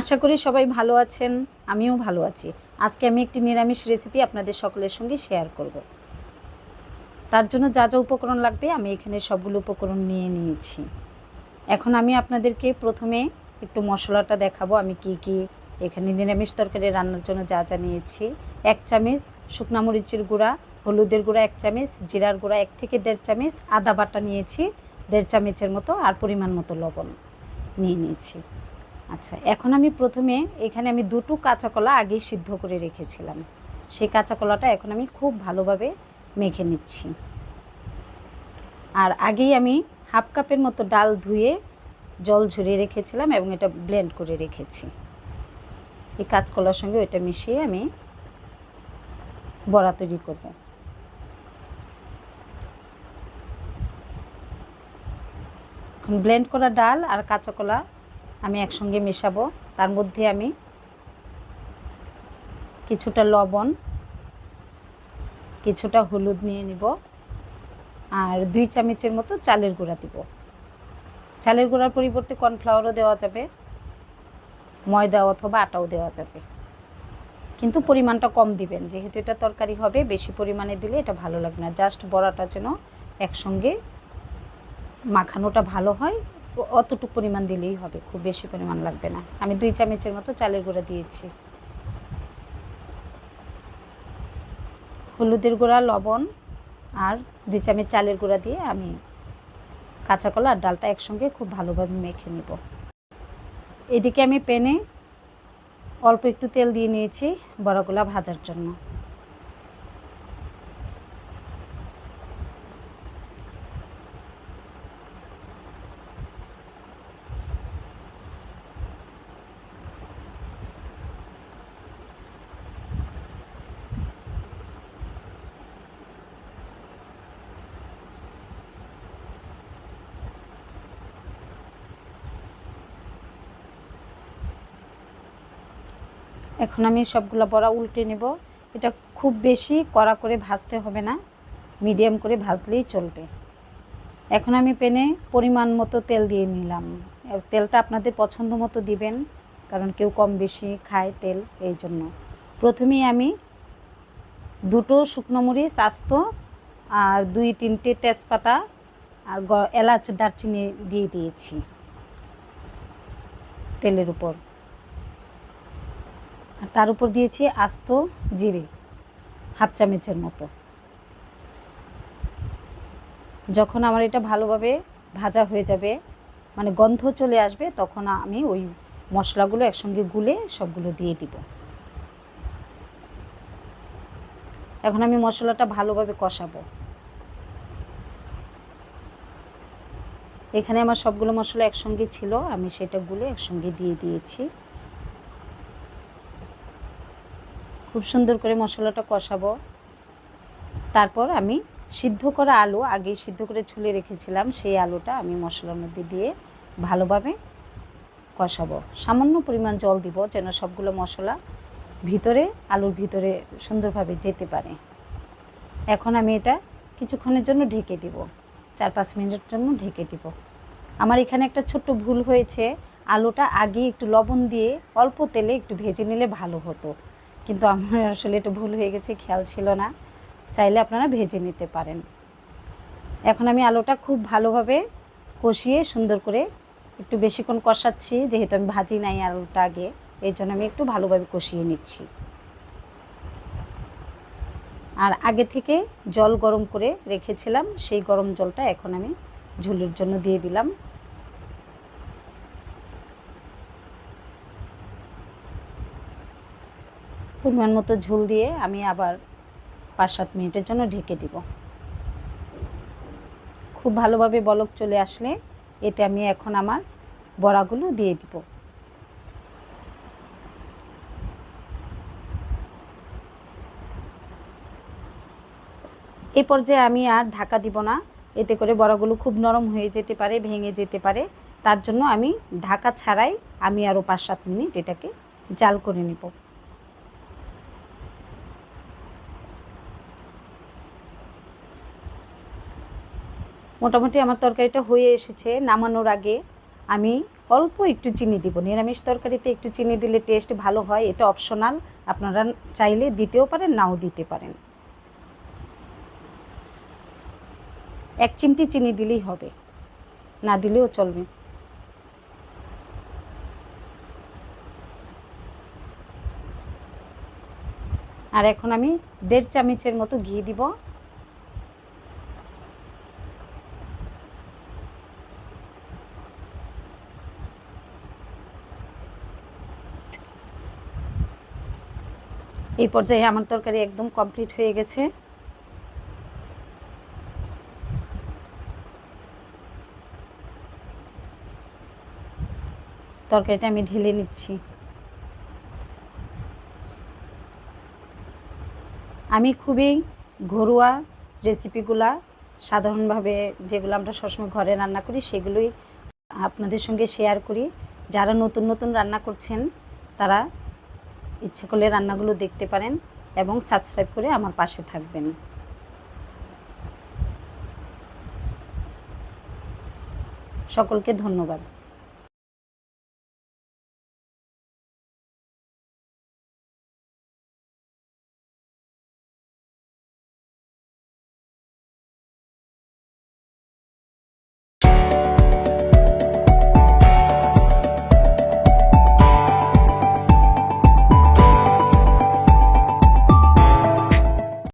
আশা করি সবাই ভালো আছেন, আমিও ভালো আছি। আজকে আমি একটি নিরামিষ রেসিপি আপনাদের সকলের সঙ্গে শেয়ার করব। তার জন্য যা যা উপকরণ লাগবে আমি এখানে সবগুলো উপকরণ নিয়ে নিয়েছি। এখন আমি আপনাদেরকে প্রথমে একটু মশলাটা দেখাবো, আমি কি কি এখানে নিরামিষ তরকারি রান্নার জন্য যা যা নিয়েছি। এক চামচ শুকনা মরিচের গুঁড়া, হলুদের গুঁড়া এক চামচ, জিরার গুঁড়া এক থেকে দেড় চামচ, আদা বাটা নিয়েছি, দেড় চামচের মতো আর পরিমাণ মতো লবণ নিয়ে নিয়েছি। আচ্ছা এখন আমি প্রথমে এখানে আমি দুটো কাঁচা কলা আগেই সিদ্ধ করে রেখেছিলাম। সেই কাঁচা কলাটা এখন আমি খুব ভালোভাবে মেখে নিচ্ছি। আর আগেই আমি হাফ কাপের মতো ডাল ধুয়ে জল ঝরিয়ে রেখেছিলাম এবং এটা ব্লেন্ড করে রেখেছি। এই কাঁচকলার সঙ্গে ওইটা মিশিয়ে আমি বড়া তৈরি করব। এখন ব্লেন্ড করা ডাল আর কাঁচা কলা আমি একসঙ্গে মেশাবো। তার মধ্যে আমি কিছুটা লবণ, কিছুটা হলুদ নিয়ে নিব আর দুই চামচের মতো চালের গুঁড়া দিব। চালের গুঁড়ার পরিবর্তে কর্নফ্লাওয়ারও দেওয়া যাবে, ময়দা অথবা আটাও দেওয়া যাবে। কিন্তু পরিমাণটা কম দিবেন, যেহেতু এটা তরকারি হবে, বেশি পরিমাণে দিলে এটা ভালো লাগবে না। জাস্ট বড়াটা যেন একসঙ্গে মাখানোটা ভালো হয় অতটুকু পরিমাণ দিলেই হবে, খুব বেশি পরিমাণ লাগবে না। আমি দুই চামচের মতো চালের গুঁড়া দিয়েছি। হলুদের গুঁড়া, লবণ আর দুই চামচ চালের গুঁড়া দিয়ে আমি কাঁচা কলা আর ডালটা একসঙ্গে খুব ভালোভাবে মেখে নেব। এদিকে আমি প্যানে অল্প একটু তেল দিয়ে নিয়েছি বড়াগুলা ভাজার জন্য। এখন আমি সবগুলো বড়া উল্টে নেব। এটা খুব বেশি কড়া করে ভাজতে হবে না, মিডিয়াম করে ভাজলেই চলবে। এখন আমি পেনে পরিমাণ মতো তেল দিয়ে নিলাম। তেলটা আপনাদের পছন্দ মতো দিবেন, কারণ কেউ কম বেশি খায় তেল, এই জন্য। প্রথমেই আমি দুটো শুকনো মরিচ, আস্ত আর দুই তিনটে তেজপাতা আর এলাচ, দারচিনি দিয়ে দিয়েছি তেলের উপর। আর তার উপর দিয়েছি আস্ত জিরে, হাফ চামচের মতো। যখন আমার এটা ভালোভাবে ভাজা হয়ে যাবে মানে গন্ধ চলে আসবে, তখন আমি ওই মশলাগুলো একসঙ্গে গুলে সবগুলো দিয়ে দিব। এখন আমি মশলাটা ভালোভাবে কষাবো। এখানে আমার সবগুলো মশলা একসঙ্গে ছিল, আমি সেটা গুলে একসঙ্গে দিয়ে দিয়েছি। খুব সুন্দর করে মশলাটা কষাবো। তারপর আমি সিদ্ধ করা আলু আগেই সিদ্ধ করে ছুলে রেখেছিলাম, সেই আলুটা আমি মশলার মধ্যে দিয়ে ভালোভাবে কষাবো। সামান্য পরিমাণ জল দিব যেন সবগুলো মশলা ভিতরে, আলুর ভিতরে সুন্দরভাবে যেতে পারে। এখন আমি এটা কিছুক্ষণের জন্য ঢেকে দিব, চার পাঁচ মিনিটের জন্য ঢেকে দিব। আমার এখানে একটা ছোট্ট ভুল হয়েছে, আলুটা আগে একটু লবণ দিয়ে অল্প তেলে একটু ভেজে নিলে ভালো হতো। কিন্তু আমার আসলে এটা ভুল হয়ে গেছে, খেয়াল ছিল না। চাইলে আপনারা ভেজে নিতে পারেন। এখন আমি আলুটা খুব ভালোভাবে কষিয়ে সুন্দর করে একটু বেশিক্ষণ কষাচ্ছি, যেহেতু আমি ভাজি নাই আলুটা আগে, এই জন্য আমি একটু ভালোভাবে কষিয়ে নিচ্ছি। আর আগে থেকে জল গরম করে রেখেছিলাম, সেই গরম জলটা এখন আমি ঝুলের জন্য দিয়ে দিলাম। পরিমাণ মতো ঝোল দিয়ে আমি আবার পাঁচ সাত মিনিটের জন্য ঢেকে দিব। খুব ভালোভাবে বলক চলে আসলে এতে আমি এখন আমার বড়াগুলো দিয়ে দিব। এই পর্যায়ে আমি আর ঢাকা দিব না। এতে করে বড়াগুলো খুব নরম হয়ে যেতে পারে, ভেঙে যেতে পারে। তার জন্য আমি ঢাকা ছাড়াই আমি আরও পাঁচ সাত মিনিট এটাকে জাল করে নেব। মোটামুটি আমার তরকারিটা হয়ে এসেছে, নামানোর আগে আমি অল্প একটু চিনি দিব। নিরামিষ তরকারিতে একটু চিনি দিলে টেস্ট ভালো হয়, এটা অপশনাল আপনারা চাইলে দিতেও পারেন, নাও দিতে পারেন। এক চিমটি চিনি দিলেই হবে। না দিলেও চলবে। আর এখন আমি দেড় চামচের মতো ঘি দিব। এই পর্যায়ে আমার তরকারি একদম কমপ্লিট হয়ে গেছে। তরকারিটা আমি ঢেলে নিচ্ছি। আমি খুবই ঘরোয়া রেসিপিগুলা সাধারণভাবে যেগুলো আমরা সবসময় ঘরে রান্না করি, সেগুলোই আপনাদের সঙ্গে শেয়ার করি। যারা নতুন নতুন রান্না করছেন, তারা ইচ্ছে করলে রান্নাগুলো দেখতে পারেন এবং সাবস্ক্রাইব করে আমার পাশে থাকবেন। সকলকে ধন্যবাদ।